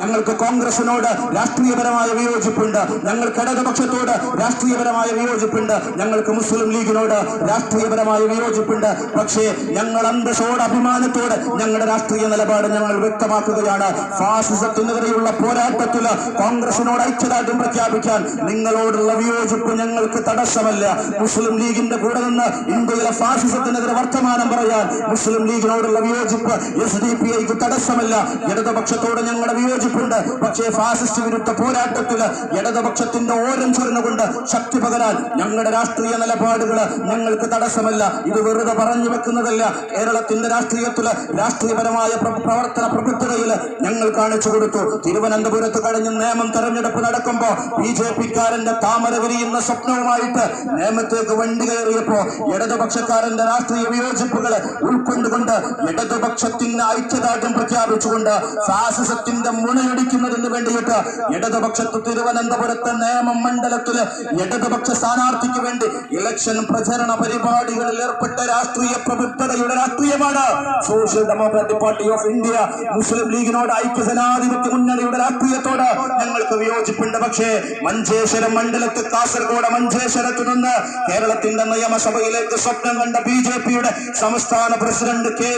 ഞങ്ങൾക്ക് കോൺഗ്രസിനോട് രാഷ്ട്രീയപരമായ വിയോജിപ്പുണ്ട്. ഞങ്ങൾക്ക് ഇടതുപക്ഷത്തോട് രാഷ്ട്രീയപരമായ വിയോജിപ്പുണ്ട്. ഞങ്ങൾക്ക് മുസ്ലിം ലീഗിനോട് രാഷ്ട്രീയപരമായ വിയോജിപ്പുണ്ട്. പക്ഷേ ഞങ്ങൾ അന്തസ്സോട് അഭിമാനത്തോടെ ഞങ്ങളുടെ രാഷ്ട്രീയ നിലപാട് ഞങ്ങൾ വ്യക്തമാക്കുകയാണ്. ഫാസിസത്തിനെതിരെയുള്ള പോരാട്ടത്തിൽ കോൺഗ്രസിനോട് ഐക്യദാർഢ്യം പ്രഖ്യാപിക്കാൻ നിങ്ങളോടുള്ള വിയോജിപ്പ് ഞങ്ങൾക്ക് തടസ്സമല്ല. മുസ്ലിം ലീഗിന്റെ കൂടെ നിന്ന് ഇന്ത്യയിലെ ഫാസിസത്തിനെതിരെ വർത്തമാനം പറയാൻ മുസ്ലിം ലീഗിനോടുള്ള വിയോജിപ്പ് എസ് ഡി പി ഐക്ക് തടസ്സമല്ല. ഇടതുപക്ഷത്തോട് ഞങ്ങളുടെ വിയോജിപ്പുണ്ട് പക്ഷേ ഫാസിസ്റ്റ് വിരുദ്ധ പോരാട്ടത്തിൽ ഇടതുപക്ഷത്തിന്റെ ഓരം ചേർന്നുകൊണ്ട് ശക്തി പകരാൻ ഞങ്ങളുടെ രാഷ്ട്രീയ നിലപാടുകൾ ഞങ്ങൾക്ക് തടസ്സമല്ല. ഇത് വെറുതെ പറഞ്ഞു വെക്കുന്നതല്ല. കേരളത്തിന്റെ രാഷ്ട്രീയത്തിൽ രാഷ്ട്രീയപരമായ പ്രവർത്തന പ്രബുദ്ധതയിൽ ഞങ്ങൾ കാണിച്ചു കൊടുത്തു. തിരുവനന്തപുരത്ത് കഴിഞ്ഞ നിയമം തെരഞ്ഞെടുപ്പ് നടക്കുമ്പോ ബി ജെ പിക്കാരന്റെ താമര വിരിയുന്ന സ്വപ്നവുമായിട്ട് നിയമത്തേക്ക് വണ്ടി കയറിയപ്പോ ഇടതുപക്ഷക്കാരന്റെ രാഷ്ട്രീയ വിയോജിപ്പുകൾ ഉൾക്കൊണ്ടുകൊണ്ട് ഇടതുപക്ഷത്തിന് ഐക്യദാർഢ്യം പ്രഖ്യാപിച്ചുകൊണ്ട് ഫാസിസത്തിന്റെ മുണയടിക്കുന്നതിന് വേണ്ടിയിട്ട് ഇടതുപക്ഷത്ത് തിരുവനന്തപുരത്തെ നിയമം മണ്ഡലത്തിൽ ഇടതുപക്ഷ സ്ഥാനാർത്ഥിക്ക് വേണ്ടി ഇലക്ഷൻ പ്രചരണ പരിപാടികളിൽ ഏർപ്പെട്ട രാഷ്ട്രീയ പ്രബുദ്ധതയുടെ രാഷ്ട്രീയമാണ്. Social Democratic Party of India Muslim ലീഗിനോട് ഐക്യജനാധിപത്യ മുന്നണിയുടെ രാഷ്ട്രീയത്തോട് ഞങ്ങൾക്ക് വിയോജിപ്പുണ്ട്. പക്ഷേ മഞ്ചേശ്വരം മണ്ഡലത്ത് കാസർഗോഡ് മഞ്ചേശ്വരത്ത് നിന്ന് കേരളത്തിന്റെ നിയമസഭയിലേക്ക് സ്വപ്നം കണ്ട ബി ജെ പിയുടെ സംസ്ഥാന പ്രസിഡന്റ് കെ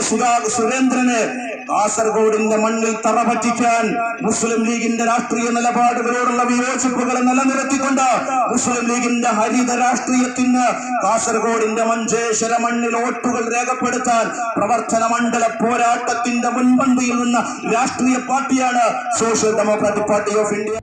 സുരേന്ദ്രന് കാസർഗോഡിന്റെ മണ്ണിൽ തറപറ്റിക്കാൻ മുസ്ലിം ലീഗിന്റെ രാഷ്ട്രീയ നിലപാടുകളോടുള്ള വിയോജിപ്പുകൾ നിലനിർത്തിക്കൊണ്ട് മുസ്ലിം ലീഗിന്റെ ഹരിത രാഷ്ട്രീയത്തിന് കാസർഗോഡിന്റെ മഞ്ചേശ്വര മണ്ണിൽ വോട്ടുകൾ രേഖപ്പെടുത്താൻ പ്രവർത്തന മണ്ഡല പോരാട്ടത്തിന്റെ മുൻപന്തിയിൽ നിന്ന രാഷ്ട്രീയ പാർട്ടിയാണ് Social Democratic Party of India.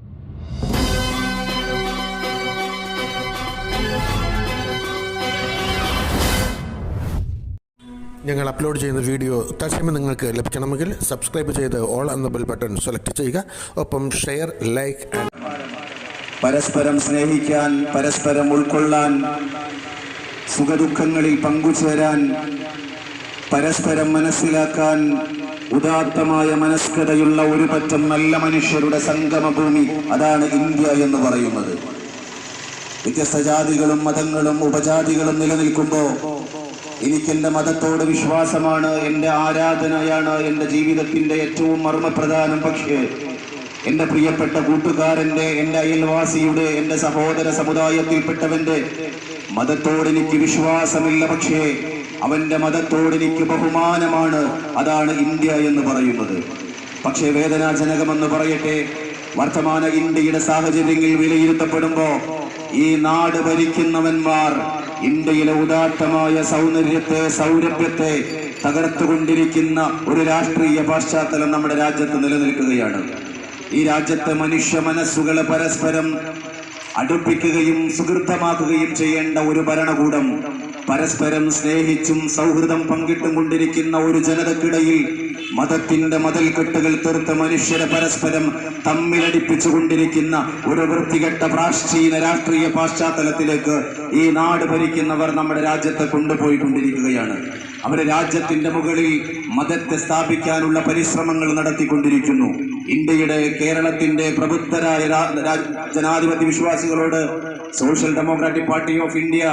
ഞങ്ങൾ അപ്ലോഡ് ചെയ്യുന്ന വീഡിയോ തത്സമയം നിങ്ങൾക്ക് ലഭിക്കണമെങ്കിൽ സബ്സ്ക്രൈബ് ചെയ്ത് ഓൾ എന്ന ബെൽ ബട്ടൺ സെലക്ട് ചെയ്യുക. ഒപ്പം ഷെയർ ലൈക്ക് പരസ്പരം സ്നേഹിക്കാൻ പരസ്പരം ഉൾക്കൊള്ളാൻ സുഖദുഃഖങ്ങളിൽ പങ്കുചേരാൻ പരസ്പരം മനസ്സിലാക്കാൻ ഉദാത്തമായ മനസ്കതയുള്ള ഒരു പറ്റം നല്ല മനുഷ്യരുടെ സംഗമഭൂമി അതാണ് ഇന്ത്യ എന്ന് പറയുന്നത്. വ്യത്യസ്ത ജാതികളും മതങ്ങളും ഉപജാതികളും നിലനിൽക്കുമ്പോൾ എനിക്കെന്റെ മതത്തോട് വിശ്വാസമാണ് എന്റെ ആരാധനയാണ് എന്റെ ജീവിതത്തിന്റെ ഏറ്റവും മർമ്മപ്രധാനം പക്ഷേ എന്റെ പ്രിയപ്പെട്ട കൂട്ടുകാരന്റെ എന്റെ അയൽവാസിയുടെ എന്റെ സഹോദര സമുദായത്തിൽപ്പെട്ടവന്റെ മതത്തോട് എനിക്ക് വിശ്വാസമില്ല പക്ഷേ അവന്റെ മതത്തോട് എനിക്ക് ബഹുമാനമാണ്. അതാണ് ഇന്ത്യ എന്ന് പറയുന്നത്. പക്ഷേ വേദനാജനകമെന്ന് പറയട്ടെ വർത്തമാന ഇന്ത്യയുടെ സാഹചര്യങ്ങൾ വിലയിരുത്തപ്പെടുമ്പോൾ ഈ നാട് ഭരിക്കുന്നവന്മാർ ഇന്ത്യയിലെ ഉദാത്തമായ സൗന്ദര്യത്തെ സൗരഭ്യത്തെ തകർത്തുകൊണ്ടിരിക്കുന്ന ഒരു രാഷ്ട്രീയ പശ്ചാത്തലം നമ്മുടെ രാജ്യത്ത് നിലനിൽക്കുകയാണ്. ഈ രാജ്യത്തെ മനുഷ്യ മനസ്സുകളെ പരസ്പരം അടുപ്പിക്കുകയും സുഹൃത്തമാക്കുകയും ചെയ്യേണ്ട ഒരു ഭരണകൂടം പരസ്പരം സ്നേഹിച്ചും സൗഹൃദം പങ്കിട്ടും കൊണ്ടിരിക്കുന്ന ഒരു ജനതക്കിടയിൽ മതത്തിന്റെ മതിൽക്കെട്ടുകൾ തീർത്ത് മനുഷ്യരെ പരസ്പരം തമ്മിലടിപ്പിച്ചു കൊണ്ടിരിക്കുന്ന ഒരു വൃത്തികെട്ട പ്രാശ്ചീന രാഷ്ട്രീയ പശ്ചാത്തലത്തിലേക്ക് ഈ നാട് ഭരിക്കുന്നവർ നമ്മുടെ രാജ്യത്തെ കൊണ്ടുപോയിക്കൊണ്ടിരിക്കുകയാണ്. അവർ രാജ്യത്തിന്റെ മുകളിൽ മതത്തെ സ്ഥാപിക്കാനുള്ള പരിശ്രമങ്ങൾ നടത്തിക്കൊണ്ടിരിക്കുന്നു. ഇന്ത്യയുടെ കേരളത്തിന്റെ പ്രബുദ്ധരായ ജനാധിപത്യ വിശ്വാസികളോട് Social Democratic Party of India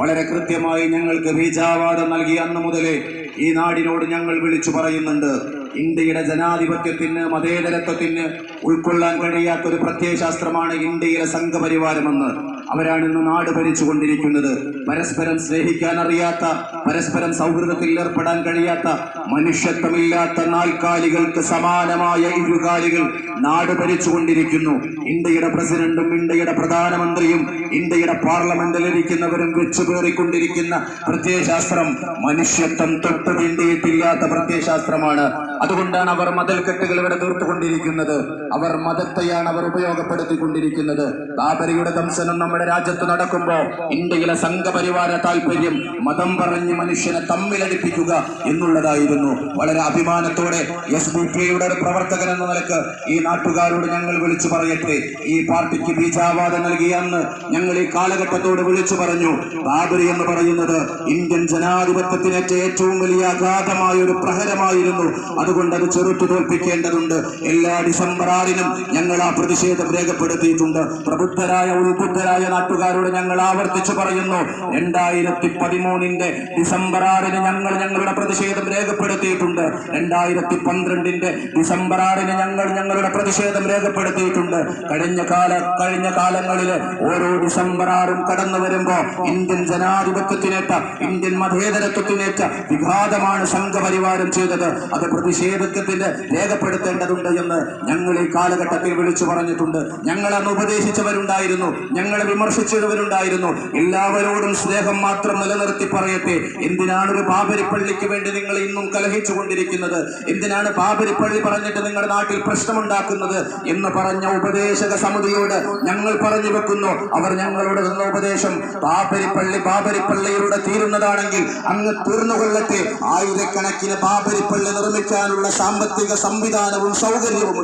വളരെ കൃത്യമായി ഞങ്ങൾക്ക് ബീജാവാദം നൽകി അന്ന് മുതലേ ഈ നാടിനോട് ഞങ്ങൾ വിളിച്ചു പറയുന്നുണ്ട്. ഇന്ത്യയുടെ ജനാധിപത്യത്തിന് മതേതരത്വത്തിന് ഉൾക്കൊള്ളാൻ കഴിയാത്ത ഒരു പ്രത്യയശാസ്ത്രമാണ് ഇന്ത്യയിലെ സംഘപരിവാരമെന്ന്. അവരാണ് ഇന്ന് നാട് ഭരിച്ചുകൊണ്ടിരിക്കുന്നത്. പരസ്പരം സ്നേഹിക്കാൻ അറിയാത്ത പരസ്പരം സൗഹൃദത്തിൽ ഏർപ്പെടാൻ കഴിയാത്ത മനുഷ്യത്വമില്ലാത്ത നാൽക്കാലികൾക്ക് സമാനമായ ഇരുകാലികൾ നാട് ഭരിച്ചുകൊണ്ടിരിക്കുന്നു. ഇന്ത്യയുടെ പ്രസിഡന്റും ഇന്ത്യയുടെ പ്രധാനമന്ത്രിയും ഇന്ത്യയുടെ പാർലമെന്റിൽ ഇരിക്കുന്നവരും വെച്ചുപേറിക്കൊണ്ടിരിക്കുന്ന പ്രത്യയശാസ്ത്രം മനുഷ്യത്വം തൊട്ട് തീണ്ടിയിട്ടില്ലാത്ത പ്രത്യയശാസ്ത്രമാണ്. അതുകൊണ്ടാണ് അവർ മതൽക്കെട്ടുകൾ ഇവിടെ തീർത്തുകൊണ്ടിരിക്കുന്നത്. അവർ മതത്തെയാണ് അവർ ഉപയോഗപ്പെടുത്തിക്കൊണ്ടിരിക്കുന്നത്. ബാബരിയുടെ ദംശനം നമ്മുടെ രാജ്യത്ത് നടക്കുമ്പോൾ ഇന്ത്യയിലെ സംഘപരിവാര താല്പര്യം മതം പറഞ്ഞ് മനുഷ്യനെ തമ്മിലടിപ്പിക്കുക എന്നുള്ളതായിരുന്നു. വളരെ അഭിമാനത്തോടെ എസ് ഡി പി യുടെ ഒരു പ്രവർത്തകൻ എന്ന നിലയ്ക്ക് ഈ നാട്ടുകാരോട് ഞങ്ങൾ വിളിച്ചു പറയട്ടെ. ഈ പാർട്ടിക്ക് ബീജാവാദം നൽകിയെന്ന് ഞങ്ങൾ ഈ കാലഘട്ടത്തോട് വിളിച്ചു പറഞ്ഞു. ബാബരി എന്ന് പറയുന്നത് ഇന്ത്യൻ ജനാധിപത്യത്തിനേറ്റ ഏറ്റവും വലിയ അഗാധമായ ഒരു പ്രഹരമായിരുന്നു. അതുകൊണ്ട് അത് ചെറുത്തു തോൽപ്പിക്കേണ്ടതുണ്ട്. എല്ലാ ഡിസംബർ ആറിനും ഞങ്ങൾ ആ പ്രതിഷേധം രേഖപ്പെടുത്തിയിട്ടുണ്ട്. പ്രബുദ്ധരായ ഉത്ബുദ്ധരായ പ്രബുദ്ധരായ നാട്ടുകാരോട് ഞങ്ങൾ ആവർത്തിച്ചു പറയുന്നു. രണ്ടായിരത്തി പതിമൂന്നിന്റെ ഡിസംബർ ആറിന് ഞങ്ങൾ ഞങ്ങളുടെ പ്രതിഷേധം രേഖപ്പെടുത്തിയിട്ടുണ്ട്. രണ്ടായിരത്തി പന്ത്രണ്ടിന്റെ ഡിസംബർ ആറിന് ഞങ്ങൾ ഞങ്ങളുടെ പ്രതിഷേധം രേഖപ്പെടുത്തിയിട്ടുണ്ട്. കഴിഞ്ഞ കാല കഴിഞ്ഞ കാലങ്ങളിൽ ഓരോ ഡിസംബർ ആറും കടന്നു വരുമ്പോ ഇന്ത്യൻ ജനാധിപത്യത്തിനേറ്റ ഇന്ത്യൻ മതേതരത്വത്തിനേറ്റ വിഘാതമാണ് സംഘപരിവാരം ചെയ്തത്. അത് പ്രതിഷേധത്തിന്റെ രേഖപ്പെടുത്തേണ്ടതുണ്ട് എന്ന് ഞങ്ങൾ ഈ കാലഘട്ടത്തിൽ വിളിച്ചു പറഞ്ഞിട്ടുണ്ട്. ഞങ്ങൾ അന്ന് ഉപദേശിച്ചവരുണ്ടായിരുന്നു. ഞങ്ങളെ വിമർശിച്ചവരുണ്ടായിരുന്നു എല്ലാവരോടും സ്നേഹം മാത്രം നിലനിർത്തി പറയട്ടെ. എന്തിനാണ് ഒരു ബാബരിപ്പള്ളിക്ക് വേണ്ടി നിങ്ങൾ ഇന്നും കലഹിച്ചു കൊണ്ടിരിക്കുന്നത് എന്തിനാണ് ബാബരിപ്പള്ളി പറഞ്ഞിട്ട് നിങ്ങളുടെ നാട്ടിൽ പ്രശ്നമുണ്ടാക്കുന്നത്? എന്ന് പറഞ്ഞ ഉപദേശക സമിതിയോട് ഞങ്ങൾ പറഞ്ഞു വെക്കുന്നു. അവർ ഞങ്ങളോട് തന്ന ഉപദേശം ബാബരിപ്പള്ളി പാപരിപ്പള്ളിയിലൂടെ തീരുന്നതാണെങ്കിൽ അങ്ങ് തീർന്നുകൊള്ളട്ടെ ആയിരക്കണക്കിന് ബാബരിപ്പള്ളി നിർമ്മിക്കാനുള്ള സാമ്പത്തിക സംവിധാനവും സൗകര്യവും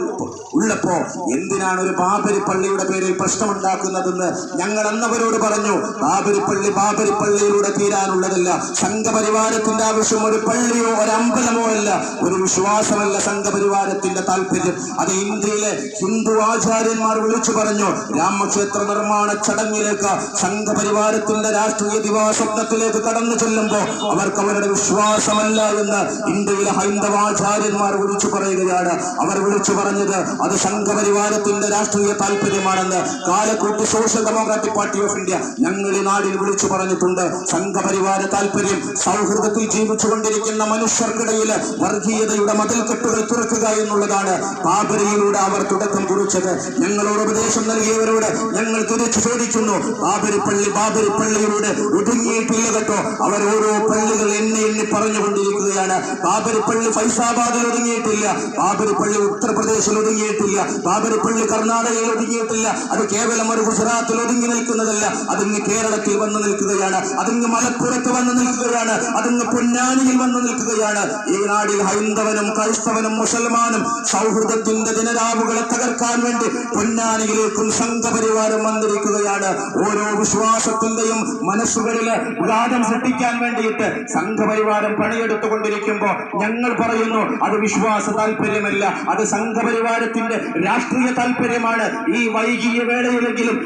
ഉള്ളപ്പോ എന്തിനാണ് ഒരു ബാബരിപ്പള്ളിയുടെ പേരിൽ പ്രശ്നമുണ്ടാക്കുന്നതെന്ന് ഞങ്ങൾ അന്നവരോട് പറഞ്ഞു ബാബരിപ്പള്ളി ബാബരിപ്പള്ളിയിലൂടെ തീരാനുള്ളതല്ല സംഘപരിവാരത്തിന്റെ ആവശ്യം ഒരു പള്ളിയോ ഒരു അമ്പലമോ അല്ല ഒരു വിശ്വാസമല്ല സംഘപരിവാരത്തിന്റെ താല്പര്യം. അത് ഇന്ത്യയിലെ ഹിന്ദു ആചാര്യന്മാർ വിളിച്ചു പറഞ്ഞു രാമക്ഷേത്ര നിർമ്മാണ ചടങ്ങിലേക്ക് സംഘപരിവാരത്തിന്റെ രാഷ്ട്രീയ ദിവാസ്വപ്നത്തിലേക്ക് കടന്നു ചെല്ലുമ്പോൾ അവർക്ക് അവരുടെ വിശ്വാസമല്ല എന്ന് ഇന്ത്യയിലെ ഹൈന്ദവാചാര്യന്മാർ വിളിച്ചു പറയുകയാണ്. അവർ വിളിച്ചു പറഞ്ഞത് അത് സംഘപരിവാരത്തിന്റെ രാഷ്ട്രീയ താല്പര്യമാണെന്ന്. കാലക്കൂട്ടി Social Democratic Party of India ഞങ്ങൾ ഈ നാടിൽ വിളിച്ചു പറഞ്ഞിട്ടുണ്ട്. സംഘപരിവാര താല്പര്യം സൗഹൃദത്തിൽ ജീവിച്ചുകൊണ്ടിരിക്കുന്ന മനുഷ്യർക്കിടയിൽ വർഗീയതയുടെ മതിൽക്കെട്ടുകൾ തുറക്കുക എന്നുള്ളതാണ് ബാബരിയിലൂടെ അവർ തുടക്കം കുറിച്ചത്. ഞങ്ങളോട് ഉപദേശം നൽകിയവരോട് ഞങ്ങൾ തിരിച്ചു ചോദിക്കുന്നു. ബാബരിപ്പള്ളി ബാബരിപ്പള്ളിയിലൂടെ ഒതുങ്ങിയിട്ടില്ല കേട്ടോ. അവർ ഓരോ പള്ളികൾ എണ്ണി എണ്ണി പറഞ്ഞുകൊണ്ടിരിക്കുകയാണ്. ബാബരിപ്പള്ളി ഫൈസാബാദിൽ ഒതുങ്ങിയിട്ടില്ല. ബാബരിപ്പള്ളി ഉത്തർപ്രദേശിൽ ഒതുങ്ങിയിട്ടില്ല. ബാബരിപ്പള്ളി കർണാടകയിൽ ഒതുങ്ങിയിട്ടില്ല. അത് കേവലം ഒരു ഗുജറാത്തിൽ ഒതുങ്ങി നിൽക്കുന്നതല്ല. അതിങ്ങ് കേരളത്തിൽ വന്നു നിൽക്കുകയാണ്. അതിങ്ങ് മലപ്പുറത്ത് വന്നു നിൽക്കുകയാണ്. അതിങ്ങ് പൊന്നാനിയിൽ വന്നു നിൽക്കുകയാണ്. ഈ നാടിൽ ഹൈന്ദവനും ക്രൈസ്തവനും മുസൽമാനും സൗഹൃദത്തിന്റെ ദിനരാവുകളെ തകർക്കാൻ വേണ്ടി പൊന്നാനിയിലേക്കും സംഘപരിവാരം വന്നിരിക്കുകയാണ്. ഓരോ വിശ്വാസത്തിന്റെയും മനസ്സുകളിൽ വിവാദം സൃഷ്ടിക്കാൻ വേണ്ടിയിട്ട് സംഘപരിവാരം പണിയെടുത്തുകൊണ്ടിരിക്കുമ്പോൾ ഞങ്ങൾ പറയുന്നു അത് വിശ്വാസ താല്പര്യമല്ല അത് സംഘപരിവാരത്തിന്റെ രാഷ്ട്രീയ താല്പര്യമാണ് ഈ വൈകിയ വേളയിലെങ്കിലും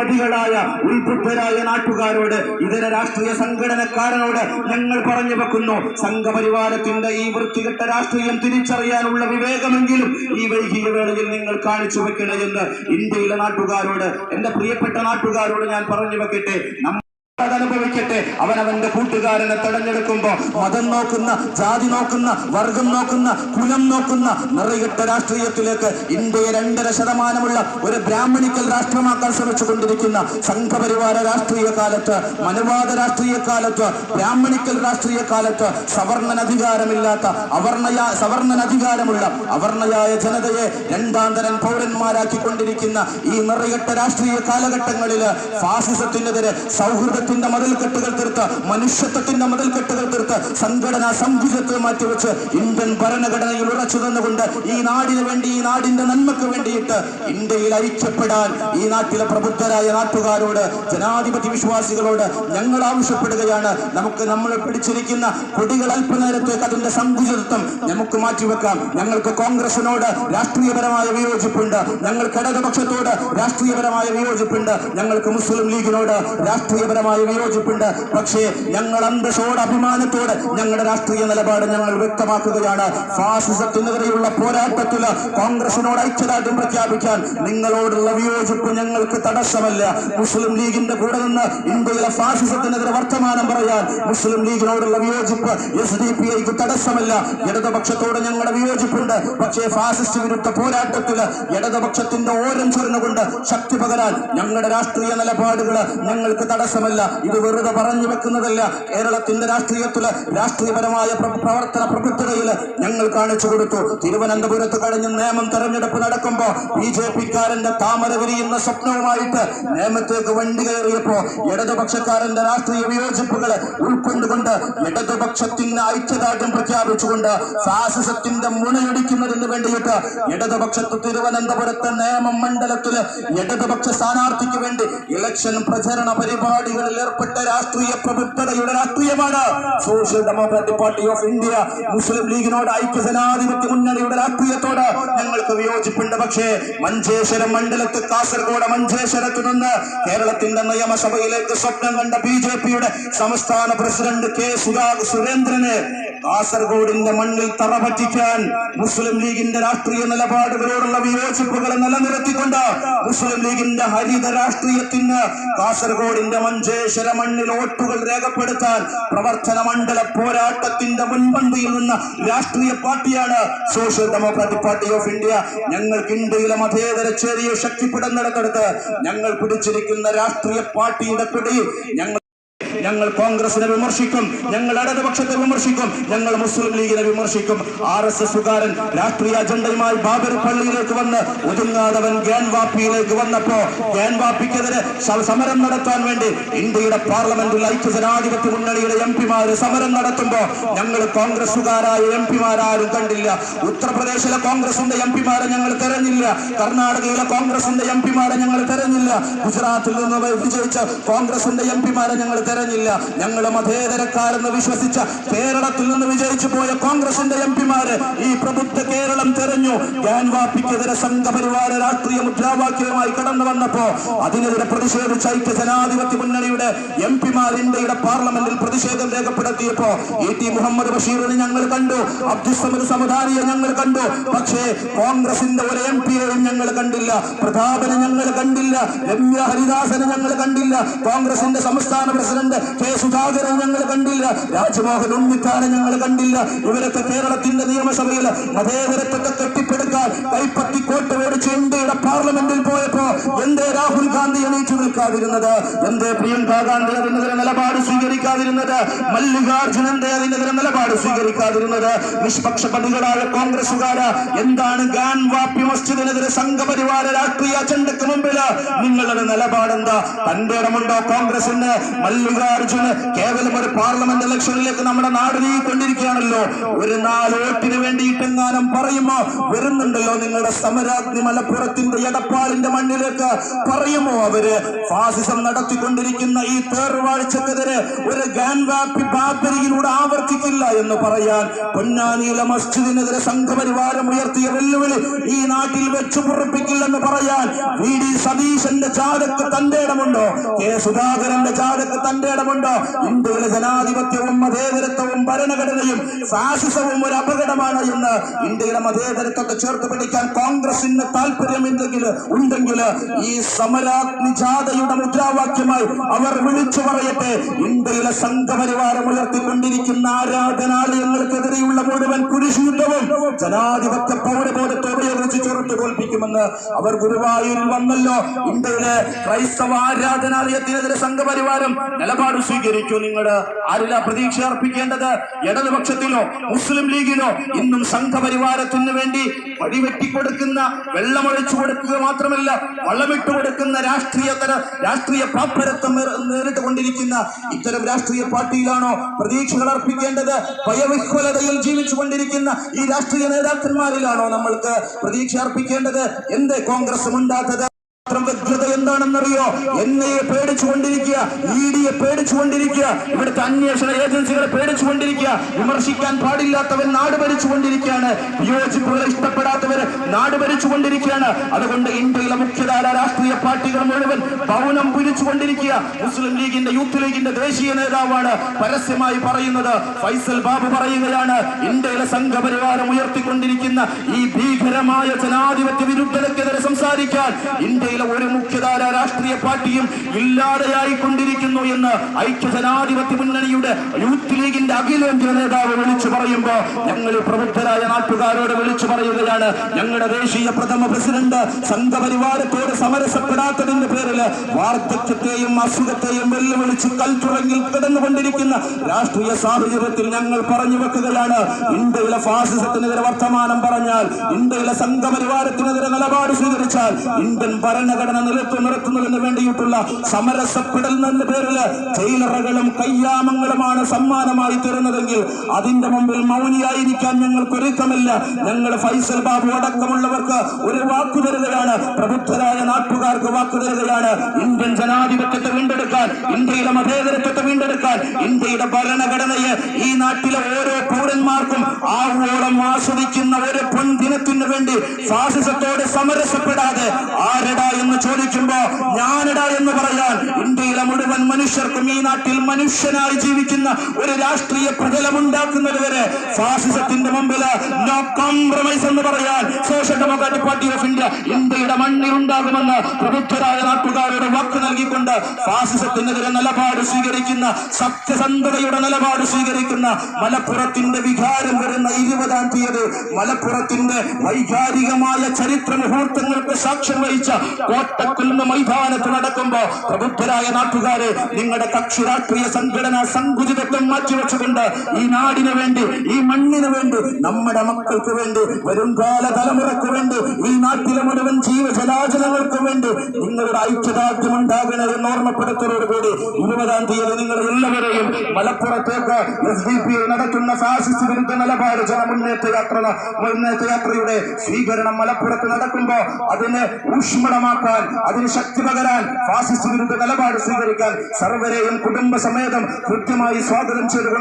വിവേകവതികളായ ഉത്ബുദ്ധരായ നാട്ടുകാരോട് ഇതര രാഷ്ട്രീയ സംഘടനക്കാരനോട് ഞങ്ങൾ പറഞ്ഞു വെക്കുന്നു. സംഘപരിവാരത്തിന്റെ ഈ വൃത്തികെട്ട രാഷ്ട്രീയം തിരിച്ചറിയാനുള്ള വിവേകമെങ്കിലും ഈ വൈകിക വേളയിൽ നിങ്ങൾ കാണിച്ചു വെക്കണമെന്ന് ഇന്ത്യയിലെ നാട്ടുകാരോട് എന്റെ പ്രിയപ്പെട്ട നാട്ടുകാരോട് ഞാൻ പറഞ്ഞു വെക്കട്ടെ. അവൻ അവന്റെ കൂട്ടുകാരനെ തെരഞ്ഞെടുക്കുമ്പോ മതം നോക്കുന്ന ജാതി നോക്കുന്ന വർഗം നോക്കുന്ന കുലം നോക്കുന്ന നിറയിട്ട രാഷ്ട്രീയത്തിലേക്ക് ഇന്ത്യയെ രണ്ടര ശതമാനമുള്ള ഒരു ബ്രാഹ്മണിക്കൽ രാഷ്ട്രമാക്കാൻ ശ്രമിച്ചു കൊണ്ടിരിക്കുന്ന സംഘപരിവാര രാഷ്ട്രീയ കാലത്ത് മനുവാദ രാഷ്ട്രീയ കാലത്ത് ബ്രാഹ്മണിക്കൽ രാഷ്ട്രീയ കാലത്ത് സവർണൻ അധികാരമില്ലാത്ത അവർണയ സവർണൻ അധികാരമുള്ള അവർണയായ ജനതയെ രണ്ടാം തരം പൗരന്മാരാക്കിക്കൊണ്ടിരിക്കുന്ന ഈ നിറയിട്ട രാഷ്ട്രീയ കാലഘട്ടങ്ങളിൽ ഫാസിസത്തിനെതിരെ സൗഹൃദത്തിന്റെ മതിൽക്കെട്ടുകൾ തീർത്ത് മനുഷ്യത്വത്തിന്റെ മതിൽക്കെട്ടുകൾ തീർത്ത് സംഘടനാ സംഘുജത്തെ മാറ്റിവെച്ച് ഇന്ത്യൻ ഭരണഘടനയിൽ ഉറച്ചു തന്നുകൊണ്ട് ഈ നാടിന് വേണ്ടി ഈ നാടിന്റെ നന്മക്ക് വേണ്ടിയിട്ട് ഇന്ത്യയിൽ ഐക്യപ്പെടാൻ ഈ നാട്ടിലെ പ്രബുദ്ധരായ നാട്ടുകാരോട് ജനാധിപത്യ വിശ്വാസികളോട് ഞങ്ങൾ ആവശ്യപ്പെടുകയാണ്. നമുക്ക് നമ്മളെ പിടിച്ചിരിക്കുന്ന കൊടികൾ അല്പനേരത്തേക്ക് അതിന്റെ സങ്കുചിതത്വം നമുക്ക് മാറ്റിവെക്കാം. ഞങ്ങൾക്ക് കോൺഗ്രസിനോട് രാഷ്ട്രീയപരമായ വിയോജിപ്പുണ്ട്. ഞങ്ങൾ ഇടതുപക്ഷത്തോട് രാഷ്ട്രീയപരമായ വിയോജിപ്പുണ്ട്. ഞങ്ങൾക്ക് മുസ്ലിം ലീഗിനോട് രാഷ്ട്രീയപരമായ വിയോജിപ്പുണ്ട് പക്ഷേ ഞങ്ങൾ അന്തസ്സോട് അഭിമാനത്തോടെ ഞങ്ങളുടെ രാഷ്ട്രീയ നിലപാട് ഞങ്ങൾ വ്യക്തമാക്കുകയാണ്. ഫാസിസത്തിനെതിരെയുള്ള പോരാട്ടത്തിൽ കോൺഗ്രസിനോട് ഐക്യദാർഢ്യം പ്രഖ്യാപിക്കാൻ നിങ്ങളോടുള്ള വിയോജിപ്പ് ഞങ്ങൾക്ക് തടസ്സമല്ല. മുസ്ലിം ലീഗിന്റെ കൂടെ നിന്ന് ഇന്ത്യയിലെ ഫാസിസത്തിനെതിരെ വർത്തമാനം പറയാൻ മുസ്ലിം ലീഗിനോടുള്ള വിയോജിപ്പ് എസ് ഡി പി ഐക്ക് തടസ്സമല്ല. ഇടതുപക്ഷത്തോട് ഞങ്ങളുടെ വിയോജിപ്പുണ്ട്. പക്ഷേ ഫാസിസ്റ്റ് വിരുദ്ധ പോരാട്ടത്തിൽ ഇടതുപക്ഷത്തിന്റെ ഓരം ചൊരുന്നുകൊണ്ട് ശക്തി പകരാൻ ഞങ്ങളുടെ രാഷ്ട്രീയ നിലപാടുകൾ ഞങ്ങൾക്ക് തടസ്സമല്ല. ഇത് വെറുതെ പറഞ്ഞു വെക്കുന്നതല്ല. കേരളത്തിന്റെ രാഷ്ട്രീയത്തിൽ രാഷ്ട്രീയപരമായ പ്രവർത്തന പ്രബുദ്ധതയിൽ ഞങ്ങൾ കാണിച്ചു കൊടുത്തു. തിരുവനന്തപുരത്ത് കഴിഞ്ഞ നിയമം തെരഞ്ഞെടുപ്പ് നടക്കുമ്പോ ബി ജെ പിക്കാരന്റെ താമര വിരിയുന്ന സ്വപ്നവുമായിട്ട് നിയമത്തേക്ക് വണ്ടി കയറിയപ്പോ ഇടതുപക്ഷക്കാരന്റെ രാഷ്ട്രീയ വിയോജിപ്പുകളെ ഉൾക്കൊണ്ടുകൊണ്ട് ഇടതുപക്ഷത്തിന് ഐക്യദാർഢ്യം പ്രഖ്യാപിച്ചുകൊണ്ട് ഫാസിസത്തിന്റെ മുണയടിക്കുന്നതിന് വേണ്ടിയിട്ട് ഇടതുപക്ഷത്ത് തിരുവനന്തപുരത്തെ നിയമം മണ്ഡലത്തിൽ ഇടതുപക്ഷ സ്ഥാനാർത്ഥിക്ക് വേണ്ടി ഇലക്ഷൻ പ്രചരണ പരിപാടികൾ ഏർപ്പെട്ട രാഷ്ട്രീയ പ്രബുദ്ധതയുടെ രാഷ്ട്രീയമാണ്. Social Democratic Party of India Muslim ലീഗിനോട് ഐക്യ ജനാധിപത്യ മുന്നണിയുടെ രാഷ്ട്രീയത്തോട് ഞങ്ങൾക്ക് വിയോജിപ്പുണ്ട്. പക്ഷേ മഞ്ചേശ്വരം മണ്ഡലത്ത് കാസർഗോഡ് മഞ്ചേശ്വരത്ത് നിന്ന് കേരളത്തിന്റെ നിയമസഭയിലേക്ക് സ്വപ്നം കണ്ട ബി ജെ പിയുടെ സംസ്ഥാന പ്രസിഡന്റ് കെ സുരേന്ദ്രന് കാസർഗോഡിന്റെ മണ്ണിൽ തറപറ്റിക്കാൻ മുസ്ലിം ലീഗിന്റെ രാഷ്ട്രീയ നിലപാടുകളോടുള്ള വിയോജിപ്പുകളെ നിലനിർത്തിക്കൊണ്ട് മുസ്ലിം ലീഗിന്റെ ഹരിത രാഷ്ട്രീയത്തിന് കാസർഗോഡിന്റെ മഞ്ചേശ്വര മണ്ണിൽ വോട്ടുകൾ രേഖപ്പെടുത്താൻ പ്രവർത്തന മണ്ഡല പോരാട്ടത്തിന്റെ മുൻപന്തിയിൽ നിന്ന രാഷ്ട്രീയ പാർട്ടിയാണ് Social Democratic Party of India ഞങ്ങൾക്ക് ഇന്ത്യയിലെ മതേതര ചെറിയ ശക്തിപ്പെടുന്നിടത്തെടുത്ത് ഞങ്ങൾ പിടിച്ചിരിക്കുന്ന രാഷ്ട്രീയ പാർട്ടിയുടെ പിടിയിൽ ഞങ്ങൾ ഞങ്ങൾ കോൺഗ്രസിനെ വിമർശിക്കും ഞങ്ങൾ ഇടതുപക്ഷത്തെ വിമർശിക്കും ഞങ്ങൾ മുസ്ലിം ലീഗിനെ വിമർശിക്കും. ആർ എസ് എസുകാരൻ രാഷ്ട്രീയ അജണ്ടയുമായി ബാബർ പള്ളിയിലേക്ക് വന്ന് ഒതുങ്ങാതവൻ ഗ്യാൻവാപ്പിയിലേക്ക് വന്നപ്പോ ഗ്യാൻവാപ്പിക്കെതിരെ സമരം നടത്താൻ വേണ്ടി ഇന്ത്യയുടെ പാർലമെന്റിൽ ഐക്യ ജനാധിപത്യ മുന്നണിയുടെ എം പിമാര് സമരം നടത്തുമ്പോ ഞങ്ങൾ കോൺഗ്രസുകാരായ എം പിമാരാരും കണ്ടില്ല. ഉത്തർപ്രദേശിലെ കോൺഗ്രസിന്റെ എം പിമാരെ ഞങ്ങൾ തെരഞ്ഞില്ല. കർണാടകയിലെ കോൺഗ്രസിന്റെ എം പിമാരെ ഞങ്ങൾ തെരഞ്ഞില്ല. ഗുജറാത്തിൽ നിന്ന് വിജയിച്ച കോൺഗ്രസിന്റെ എം പിമാരെ ഞങ്ങൾ തെരഞ്ഞില്ല ഞങ്ങൾ മതേതരക്കാരെന്ന് വിശ്വസിച്ച കേരളത്തിൽ നിന്ന് വിജയിച്ചു പോയ കോൺഗ്രസിന്റെ എം പിമാര് ഈ പ്രബുദ്ധ കേരളം തെരഞ്ഞു. ഗ്യാൻവാപ്പിക്കെതിരെ സംഘപരിവാര രാഷ്ട്രീയ മുദ്രാവാക്യവുമായി കടന്നു വന്നപ്പോ അതിനെതിരെ പ്രതിഷേധിച്ച ഐക്യ ജനാധിപത്യ മുന്നണിയുടെ എം പിമാർ ഇന്ത്യയുടെ പാർലമെന്റിൽ പ്രതിഷേധം രേഖപ്പെടുത്തിയപ്പോ ഇ ടി മുഹമ്മദ് ബഷീറിനെ ഞങ്ങൾ കണ്ടു. അബ്ദുസമദ് സമദാനിയെ ഞങ്ങൾ കണ്ടു. പക്ഷേ കോൺഗ്രസിന്റെ ഒരു എം പിയെയും ഞങ്ങൾ കണ്ടില്ല. പ്രതാപനെ ഞങ്ങൾ കണ്ടില്ല. രമ്യ ഹരിദാസനെ ഞങ്ങൾ കണ്ടില്ല. കോൺഗ്രസിന്റെ സംസ്ഥാന പ്രസിഡന്റ് കെ സുധാകരൻ ഞങ്ങൾ കണ്ടില്ല. രാജ്മോഹൻ ഉണ്ണിത്താനെ ഞങ്ങൾ കണ്ടില്ല. ഇവരൊക്കെ കേരളത്തിന്റെ നിയമസഭയിൽ മതേതരത്വത്തെ കെട്ടിപ്പടുക്കാൻ കൈപ്പത്തി കോട്ട് മേടിച്ച് ഇന്ത്യയുടെ പാർലമെന്റിൽ പോയപ്പോ എന്തേ രാഹുൽ ഗാന്ധി എണീച്ചു നിൽക്കാതിരുന്നത്? എന്തേ പ്രിയങ്ക ഗാന്ധി അതിനെതിരെ നിലപാട് സ്വീകരിക്കാതിരുന്നത്? മല്ലികാർജുൻ എന്തേ അതിനെതിരെ നിലപാട് സ്വീകരിക്കാതിരുന്നത്? നിഷ്പക്ഷപതികളായ കോൺഗ്രസുകാര് എന്താണ് ഗാൻ വാപ്പി മസ്ജിദിനെതിരെ സംഘപരിവാര രാഷ്ട്രീയ അജണ്ടക്ക് മുമ്പിൽ നിങ്ങളുടെ നിലപാടെന്താ? തന്റെ ഇടമുണ്ടോ കോൺഗ്രസിന് മല്ലികാർജുന് കേവലം ഒരു പാർലമെന്റ് ഇലക്ഷനിലേക്ക് നമ്മുടെ നാട് നീങ്ങിക്കൊണ്ടിരിക്കുകയാണല്ലോ. ഒരു നാല് വോട്ടിന് വേണ്ടിയിട്ടെങ്ങാനും പറയുമോ വരുന്നുണ്ടല്ലോ നിങ്ങളുടെ സമരാഗ്നി മലപ്പുറത്തിന്റെ എടപ്പാളിന്റെ മണ്ണിലേക്ക് പറയുമോ അവർ ഫാസിസം നടത്തിക്കൊണ്ടിരിക്കുന്ന ഈ തേർവാഴ്ചക്കെതിരെ ഒരു ഗാൻവാപ്പി ബാബരിയിലൂടെ ആവർത്തിക്കില്ല എന്ന് പറയാൻ പൊന്നാനിയിലെ മസ്ജിദിനെതിരെ സംഘപരിവാരം ഉയർത്തിയ വെല്ലുവിളി ഈ നാട്ടിൽ വെച്ചു പുറപ്പിക്കില്ലെന്ന് പറയാൻ വി ഡി സതീശന്റെ ചാരക്ക് തന്റെ ഇടമുണ്ടോ? കെ സുധാകരന്റെ ചാരക്ക് തന്റെ ഇടമുണ്ടോ ഇന്ത്യയിലെ ജനാധിപത്യവും മതേതരത്വവും ഭരണഘടനയും ഫാസിസവും ഒരു അപകടമാണ് എന്ന് ഇന്ത്യയിലെ മതേതരത്വത്തെ ചേർത്ത് പിടിക്കാൻ കോൺഗ്രസിന് താല്പര്യമില്ലെങ്കിൽ ഉണ്ടെങ്കിൽ ഈ സമരാഗ്നി ജാഥയുടെ മുദ്രാവാക്യമായി അവർ വിളിച്ചു പറയട്ടെ. ഇന്ത്യയിലെ സംഘപരിവാരം ഉയർത്തിക്കൊണ്ടിരിക്കുന്ന ആരാധനാലയങ്ങൾക്കെതിരെയുള്ള മുഴുവൻ കുരിശുദ്ധവും ജനാധിപത്യ പൗരബോധത്തെ ഉപയോഗിച്ച് ചെറുത്ത് തോൽപ്പിക്കുമെന്ന് അവർ ഗുരുവായൂരിൽ വന്നല്ലോ. ഇന്ത്യയിലെ ക്രൈസ്തവ ആരാധനാലയത്തിനെതിരെ സംഘപരിവാരം നിലപാട് സ്വീകരിച്ചു? നിങ്ങൾ ആരില പ്രതീക്ഷ അർപ്പിക്കേണ്ടത്? ഇടതുപക്ഷത്തിലോ മുസ്ലിം ലീഗിലോ ഇന്നും സംഘപരിവാരത്തിന് വേണ്ടി വഴിവെട്ടി കൊടുക്കുന്ന വെള്ളമൊഴിച്ചു കൊടുക്കുക മാത്രമല്ല വളമിട്ട് കൊടുക്കുന്ന രാഷ്ട്രീയ തര രാഷ്ട്രീയ പാപ്പരത്വം നേരിട്ട് കൊണ്ടിരിക്കുന്ന ഇത്തരം രാഷ്ട്രീയ പാർട്ടിയിലാണോ പ്രതീക്ഷകൾ അർപ്പിക്കേണ്ടത്? ഭയവിഹ്വലതയിൽ ജീവിച്ചു കൊണ്ടിരിക്കുന്ന ഈ രാഷ്ട്രീയ നേതാക്കന്മാരിലാണോ നമ്മൾക്ക് പ്രതീക്ഷ അർപ്പിക്കേണ്ടത്? എന്ത് കോൺഗ്രസ് ഉണ്ടാത്തത്? മാത്രം എന്താണെന്നറിയോ? എന്നെ പേടിച്ചുകൊണ്ടിരിക്കുക ഇ ഡിയെ പേടിച്ചുകൊണ്ടിരിക്കുക ഇവിടുത്തെ അന്വേഷണ ഏജൻസികളെ പേടിച്ചുകൊണ്ടിരിക്കുക വിമർശിക്കാൻ പാടില്ലാത്തവൻ നാട് ഭരിച്ചുകൊണ്ടിരിക്കുകയാണ്. വിയോജിപ്പുകളെ ഇഷ്ടപ്പെടാത്തവർ നാട് ഭരിച്ചുകൊണ്ടിരിക്കുകയാണ്. അതുകൊണ്ട് ഇന്ത്യയിലെ മുഖ്യധാര രാഷ്ട്രീയ പാർട്ടികൾ മുഴുവൻ പൗനം പുരിച്ചുകൊണ്ടിരിക്കുക മുസ്ലിം ലീഗിന്റെ യൂത്ത് ലീഗിന്റെ ദേശീയ നേതാവാണ് പരസ്യമായി പറയുന്നത്. ഫൈസൽ ബാബു പറയുകയാണ് ഇന്ത്യയിലെ സംഘപരിവാരം ഉയർത്തിക്കൊണ്ടിരിക്കുന്ന ഈ ഭീകരമായ ജനാധിപത്യ വിരുദ്ധതയ്ക്കെതിരെ സംസാരിക്കാൻ ഇന്ത്യയിലെ ഒരു മുഖ്യധാര രാഷ്ട്രീയ പാർട്ടിയും ഇല്ലാതെയായി കൊണ്ടിരിക്കുന്നു എന്ന് ഐക്യ ജനാധിപത്യ മുന്നണിയുടെ യൂത്ത് ലീഗിന്റെ അഖിലേന്ത്യാ നേതാവ് വിളിച്ചു പറയുമ്പോ ഞങ്ങൾ പ്രബുദ്ധരായ നാട്ടുകാരോട് വിളിച്ചു പറയുകയാണ്. ഞങ്ങളുടെ ദേശീയ പ്രഥമ പ്രസിഡന്റ് സംഘപരിവാരത്തോട് സമരസപ്പെടാത്തതിന്റെ പേരിൽ വാർദ്ധക്യത്തെയും അസുഖത്തെയും വെല്ലുവിളിച്ച് കൽത്തുറങ്ങിൽ കിടന്നുകൊണ്ടിരിക്കുന്ന രാഷ്ട്രീയ സാഹചര്യത്തിൽ ഞങ്ങൾ പറഞ്ഞു വെക്കുകയാണ്. ഇന്ത്യയിലെ ഫാസിസത്തിനെതിരെ വർത്തമാനം പറഞ്ഞാൽ ഇന്ത്യയിലെ സംഘപരിവാരത്തിനെതിരെ നിലപാട് സ്വീകരിച്ചാൽ ഇന്ത്യൻ ഇന്ത്യൻ ഭരണഘടന നിലത്തു നിറക്കുന്നതിന് വേണ്ടിയിട്ടുള്ള എന്ന പേരിൽ ജയിലറകളും കയ്യാമങ്ങളുമാണ് സമ്മാനമായി തരുന്നതെങ്കിൽ അതിന്റെ മുമ്പിൽ മൗനിയായിരിക്കാൻ ഞങ്ങൾക്ക് ഒരുക്കമില്ല. ഞങ്ങൾ ഫൈസൽ ബാബു അടക്കമുള്ളവർക്ക് ഒരു വാക്കു തരുകയാണ്. പ്രബുദ്ധരായ നാട്ടുകാർക്ക് വാക്കു തരുകയാണ്. ഇന്ത്യൻ ജനാധിപത്യത്തെ വീണ്ടെടുക്കാൻ ഇന്ത്യയുടെ മതേതരത്വത്തെ വീണ്ടെടുക്കാൻ ഇന്ത്യയുടെ ഭരണഘടനയെ ഈ നാട്ടിലെ ഓരോ പൗരന്മാർക്കും ആവോളം ആസ്വദിക്കുന്ന ഒരു പൊൻദിനത്തിനു വേണ്ടി ഫാസിസത്തോട് സമരസപ്പെടാതെ ആരടാ എന്ന് ചോദിക്കുമ്പോ ഞാനിടാ എന്ന് പറയാൻ ഇന്ത്യയിലെ മുഴുവൻ മനുഷ്യർക്കും ഈ നാട്ടിൽ മനുഷ്യനായി ജീവിക്കുന്ന ഒരു രാഷ്ട്രീയ പ്രതലമുണ്ടാക്കുന്നത് വരെ ഫാസിസത്തിന്റെ മുമ്പിൽ നോ കോംപ്രമൈസ് എന്ന് പറയാൻ Social Democratic Party of India ഇന്ത്യയുടെ മണ്ണിൽ ഉണ്ടാകുമെന്ന് പ്രബുദ്ധരായ നാട്ടുകാരുടെ വാക്ക് നൽകിക്കൊണ്ട് ഫാസിസത്തിനെതിരെ നിലപാട് സ്വീകരിക്കുന്ന സത്യസന്ധതയുടെ നിലപാട് സ്വീകരിക്കുന്ന മലപ്പുറത്തിന്റെ വികാരം വരുന്ന ഇരുപതാം തീയതി മലപ്പുറത്തിന്റെ വൈകാരികമായ ചരിത്ര മുഹൂർത്തങ്ങൾക്ക് സാക്ഷ്യം വഹിച്ച കോട്ടക്കുന്ന് മൈതാനത്ത് നടക്കുമ്പോ പ്രബുദ്ധരായ നാട്ടുകാരെ നിങ്ങളുടെ കക്ഷി രാഷ്ട്രീയ സംഘടന സങ്കുചിതത്വം മാറ്റിവെച്ചുകൊണ്ട് ഈ നാടിന് വേണ്ടി ഈ മണ്ണിന് വേണ്ടി നമ്മുടെ മക്കൾക്ക് വേണ്ടി വരും കാല തലമുറയ്ക്ക് വേണ്ടി ഈ നാട്ടിലെ മുഴുവൻ ജീവജലാചലങ്ങൾക്ക് വേണ്ടി നിങ്ങളുടെ ഐക്യദാർഢ്യം ഉണ്ടാകണമെന്ന് ഓർമ്മപ്പെടുത്തലോടുകൂടി ഇരുപതാം തീയതി നിങ്ങൾ എല്ലാവരെയും മലപ്പുറത്തേക്ക് എസ് ഡി പി നടത്തുന്ന ഫാസിസ്റ്റ് വിരുദ്ധ നിലപാട് ജനമുന്നേറ്റ യാത്ര മുന്നേറ്റ യാത്രയുടെ സ്വീകരണം മലപ്പുറത്ത് നടക്കുമ്പോ അതിനെ ഊഷ്മളമാക്കാൻ അതിന് ശക്തി പകരാൻ ഫാസിസ്റ്റ് വിരുദ്ധ നിലപാട് സ്വീകരിക്കാൻ സർവരെയും കുടുംബസമേതം കൃത്യമായി സ്വാഗതം ചെയ്തുകൊണ്ട്